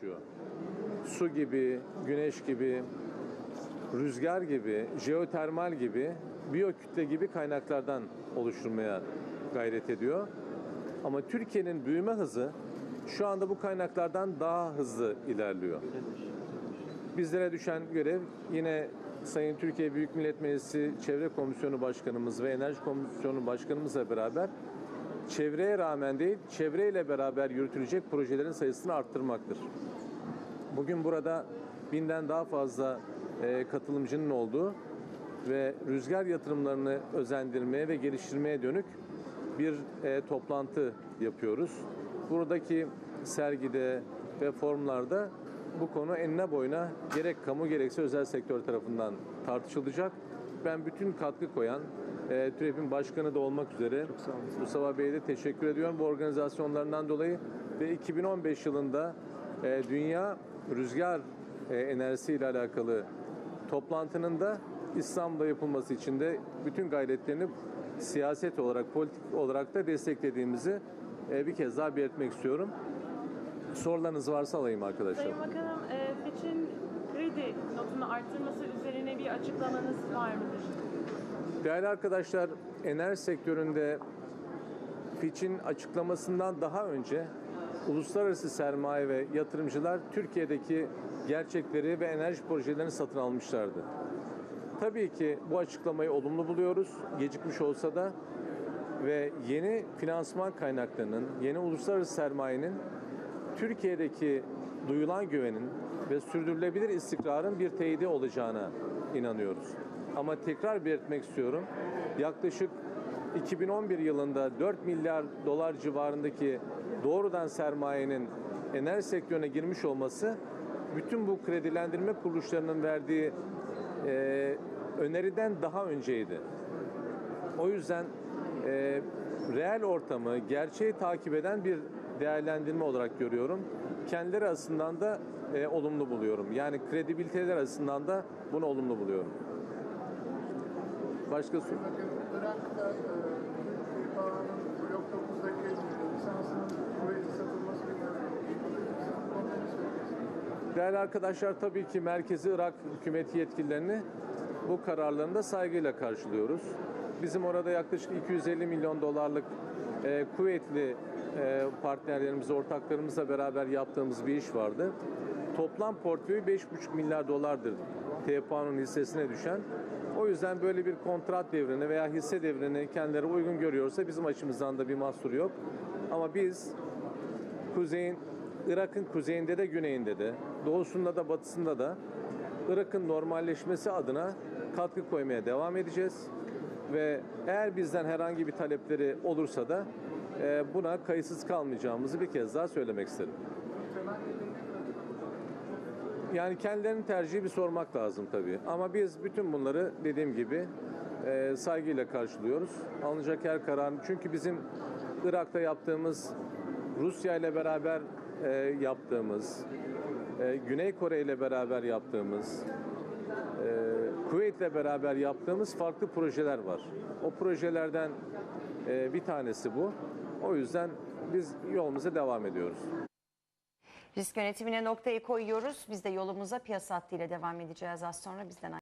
açıyor. Su gibi, güneş gibi, rüzgar gibi, jeotermal gibi, biyokütle gibi kaynaklardan oluşturmaya gayret ediyor. Ama Türkiye'nin büyüme hızı şu anda bu kaynaklardan daha hızlı ilerliyor. Bizlere düşen görev yine Sayın Türkiye Büyük Millet Meclisi Çevre Komisyonu Başkanımız ve Enerji Komisyonu Başkanımızla beraber çevreye rağmen değil, çevreyle beraber yürütülecek projelerin sayısını arttırmaktır. Bugün burada binden daha fazla e, katılımcının olduğu ve rüzgar yatırımlarını özendirmeye ve geliştirmeye dönük bir e, toplantı yapıyoruz. Buradaki sergide ve formlarda bu konu enine boyuna gerek kamu gerekse özel sektör tarafından tartışılacak. Ben bütün katkı koyan e, TÜREP'in başkanı da olmak üzere Mustafa Bey'e de teşekkür ediyorum bu organizasyonlarından dolayı ve 2015 yılında e, Dünya Rüzgar e, Enerjisi ile alakalı toplantının da İstanbul'da yapılması için de bütün gayretlerini siyaset olarak, politik olarak da desteklediğimizi e, bir kez daha belirtmek istiyorum. Sorularınız varsa alayım arkadaşlar. Sayın Bakanım, e, Fitch'in kredi notunu arttırması üzerine bir açıklamanız var mıdır? Değerli arkadaşlar, enerji sektöründe Fitch'in açıklamasından daha önce uluslararası sermaye ve yatırımcılar Türkiye'deki gerçekleri ve enerji projelerini satın almışlardı. Tabii ki bu açıklamayı olumlu buluyoruz, gecikmiş olsa da ve yeni finansman kaynaklarının, yeni uluslararası sermayenin Türkiye'deki duyulan güvenin ve sürdürülebilir istikrarın bir teyidi olacağına inanıyoruz. Ama tekrar belirtmek istiyorum. Yaklaşık 2011 yılında 4 milyar dolar civarındaki doğrudan sermayenin enerji sektörüne girmiş olması bütün bu kredilendirme kuruluşlarının verdiği e, öneriden daha önceydi. O yüzden e, reel ortamı, gerçeği takip eden bir değerlendirme olarak görüyorum. Kendileri açısından da e, olumlu buluyorum. Yani kredibiliteler açısından da bunu olumlu buluyorum. Başka soru? Irak'ta e, PKK'nın blok 9'daki lisansının kuvveti satılması bir Değerli arkadaşlar tabii ki merkezi Irak hükümeti yetkililerini bu kararlarında saygıyla karşılıyoruz. Bizim orada yaklaşık 250 milyon dolarlık e, kuvvetli partnerlerimiz, ortaklarımızla beraber yaptığımız bir iş vardı. Toplam portföyü 5,5 milyar dolardır TPA'nın hissesine düşen. O yüzden böyle bir kontrat devrini veya hisse devrini kendileri uygun görüyorsa bizim açımızdan da bir mahsur yok. Ama biz kuzeyin Irak'ın kuzeyinde de güneyinde de doğusunda da batısında da Irak'ın normalleşmesi adına katkı koymaya devam edeceğiz. Ve eğer bizden herhangi bir talepleri olursa da buna kayıtsız kalmayacağımızı bir kez daha söylemek isterim. Yani kendilerinin tercihi bir sormak lazım tabii. Ama biz bütün bunları dediğim gibi e, saygıyla karşılıyoruz. Alınacak her kararın çünkü bizim Irak'ta yaptığımız Rusya ile beraber e, yaptığımız, e, Güney Kore ile beraber yaptığımız, e, Kuveyt ile beraber yaptığımız farklı projeler var. O projelerden bir tanesi bu. O yüzden biz yolumuza devam ediyoruz. Risk yönetimine noktayı koyuyoruz. Biz de yolumuza piyasa hattıyla devam edeceğiz az sonra bizden